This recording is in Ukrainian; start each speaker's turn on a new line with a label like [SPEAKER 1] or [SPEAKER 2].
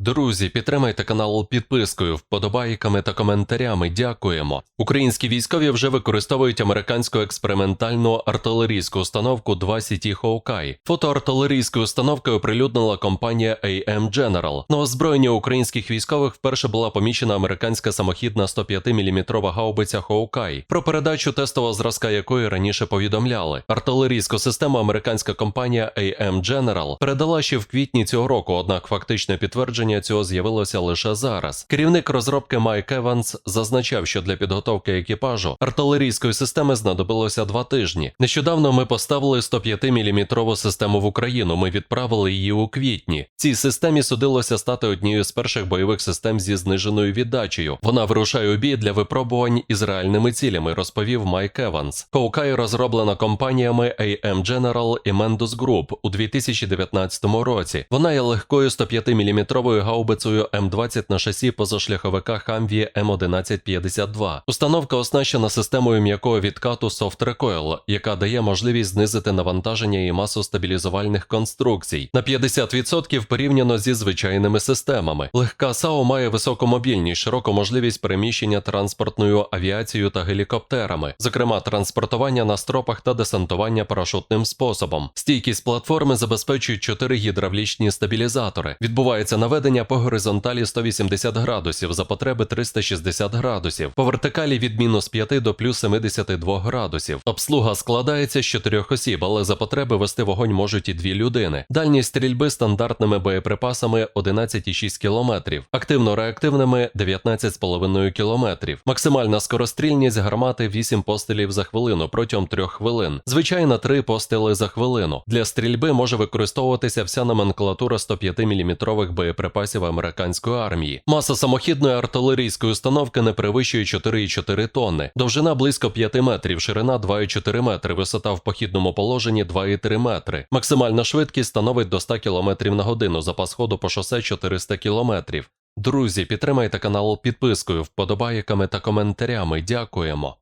[SPEAKER 1] Друзі, підтримайте канал підпискою, вподобайками та коментарями. Дякуємо. Українські військові вже використовують американську експериментальну артилерійську установку 2 CT Hawkeye. Фото артилерійської установки оприлюднила компанія AM General. На озброєнні українських військових вперше була помічена американська самохідна 105 мм гаубиця Hawkeye, про передачу тестового зразка якої раніше повідомляли. Артилерійську систему американська компанія AM General передала ще в квітні цього року, однак фактичне підтвердження цього з'явилося лише зараз. Керівник розробки Майк Еванс зазначав, що для підготовки екіпажу артилерійської системи знадобилося два тижні. Нещодавно ми поставили 105-мм систему в Україну. Ми відправили її у квітні. Цій системі судилося стати однією з перших бойових систем зі зниженою віддачею. Вона вирушає у бій для випробувань із реальними цілями, розповів Майк Еванс. Hawkeye розроблена компаніями AM General і Mendus Group у 2019 році. Вона є легкою 105-мм гаубицею М20 на шасі позашляховика Humvee М1152. Установка оснащена системою м'якого відкату Soft Recoil, яка дає можливість знизити навантаження і масу стабілізувальних конструкцій на 50% порівняно зі звичайними системами. Легка САУ має високу мобільність, широку можливість переміщення транспортною авіацією та гелікоптерами, зокрема транспортування на стропах та десантування парашутним способом. Стійкість платформи забезпечують 4 гідравлічні стабілізатори. Відбувається наведення по горизонталі 180 градусів, за потреби 360 градусів, по вертикалі від мінус 5 до плюс 72 градусів. Обслуга складається з 4 осіб, але за потреби вести вогонь можуть і дві людини. Дальність стрільби стандартними боєприпасами 11,6 км, активно-реактивними 19,5 км. Максимальна скорострільність гармати 8 пострілів за хвилину протягом 3 хвилин. Звичайно, 3 постріли за хвилину. Для стрільби може використовуватися вся номенклатура 105-мм боєприпасів американської армії. Маса самохідної артилерійської установки не перевищує 4,4 тонни, довжина близько 5 метрів, ширина 2,4 метри, висота в похідному положенні 2,3 метри. Максимальна швидкість становить до 100 км на годину, запас ходу по шосе 400 км. Друзі, підтримайте канал підпискою, вподобайками та коментарями. Дякуємо.